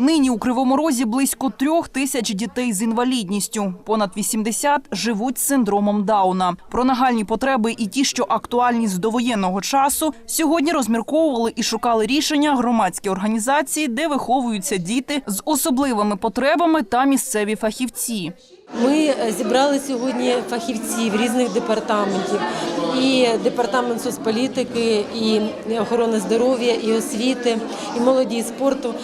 Нині у Кривому Розі близько трьох тисяч дітей з інвалідністю. Понад 80 живуть з синдромом Дауна. Про нагальні потреби і ті, що актуальні з довоєнного часу, сьогодні розмірковували і шукали рішення громадські організації, де виховуються діти з особливими потребами та місцеві фахівці. Ми е, зібрали сьогодні фахівців різних департаментів, і департамент соцполітики, і охорони здоров'я, і освіти, і молоді і спорту,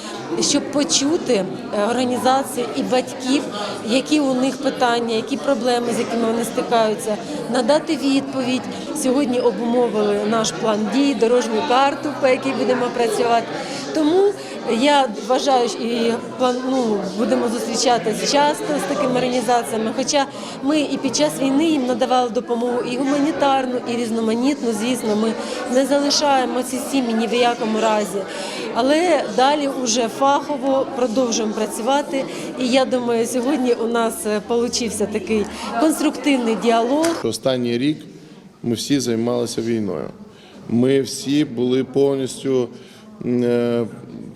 щоб почути е, організації і батьків, які у них питання, які проблеми, з якими вони стикаються, надати відповідь. Сьогодні обумовили наш план дій, дорожню карту, по якій будемо працювати. Тому я вважаю, і ну, будемо зустрічатися часто з такими організаціями. Хоча ми і під час війни їм надавали допомогу і гуманітарну, і різноманітну. Звісно, ми не залишаємо ці сім'ї ні в якому разі. Але далі вже фахово продовжуємо працювати. І я думаю, сьогодні у нас вийшов такий конструктивний діалог. Останній рік ми всі займалися війною. Ми всі були повністю е,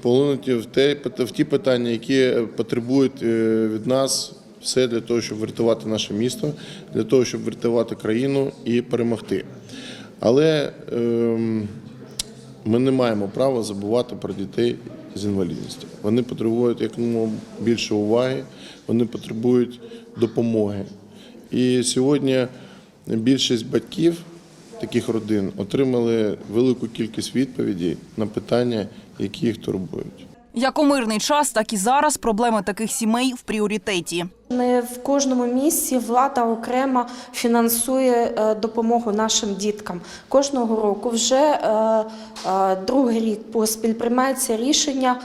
полинуті в, те, в ті питання, які потребують е, від нас все для того, щоб врятувати наше місто, для того, щоб врятувати країну і перемогти. Але ем, ми не маємо права забувати про дітей з інвалідністю. Вони потребують якомога більше уваги, вони потребують допомоги. І сьогодні більшість батьків таких родин отримали велику кількість відповідей на питання, які їх турбують. Як у мирний час, так і зараз проблеми таких сімей в пріоритеті. Не в кожному місці влада окремо фінансує е, допомогу нашим діткам. Кожного року вже е, е, другий рік поспіль приймається рішення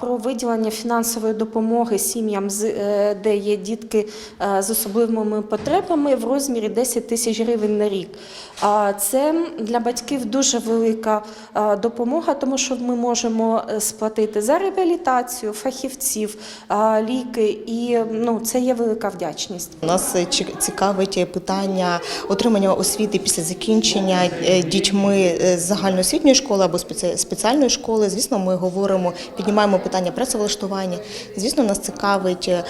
про виділення фінансової допомоги сім'ям, де є дітки з особливими потребами в розмірі 10 тисяч гривень на рік. Це для батьків дуже велика допомога, тому що ми можемо сплатити за реабілітацію фахівців, ліки і ну, це є велика вдячність. Нас е, цікавить питання отримання освіти після закінчення е, дітьми е, з загальноосвітньої школи або спеці- спеціальної школи. Звісно, ми говоримо, піднімаємо питання працевлаштування. Звісно, нас цікавить е,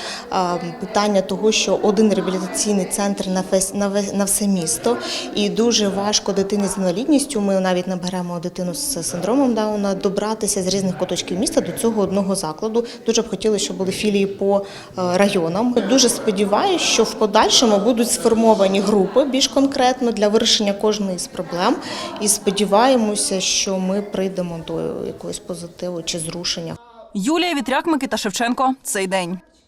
питання того, що один реабілітаційний центр на весь на все місто, і дуже важко дитині з інвалідністю. Ми навіть наберемо дитину з синдромом Дауна добратися з різних куточків міста до цього одного закладу. Дуже б хотіли, щоб були філії по е, районам. Дуже сподіваюся, що в подальшому будуть сформовані групи більш конкретно для вирішення кожної з проблем. І сподіваємося, що ми прийдемо до якогось позитиву чи зрушення. Юлія Вітряк, Микита Шевченко. Цей день.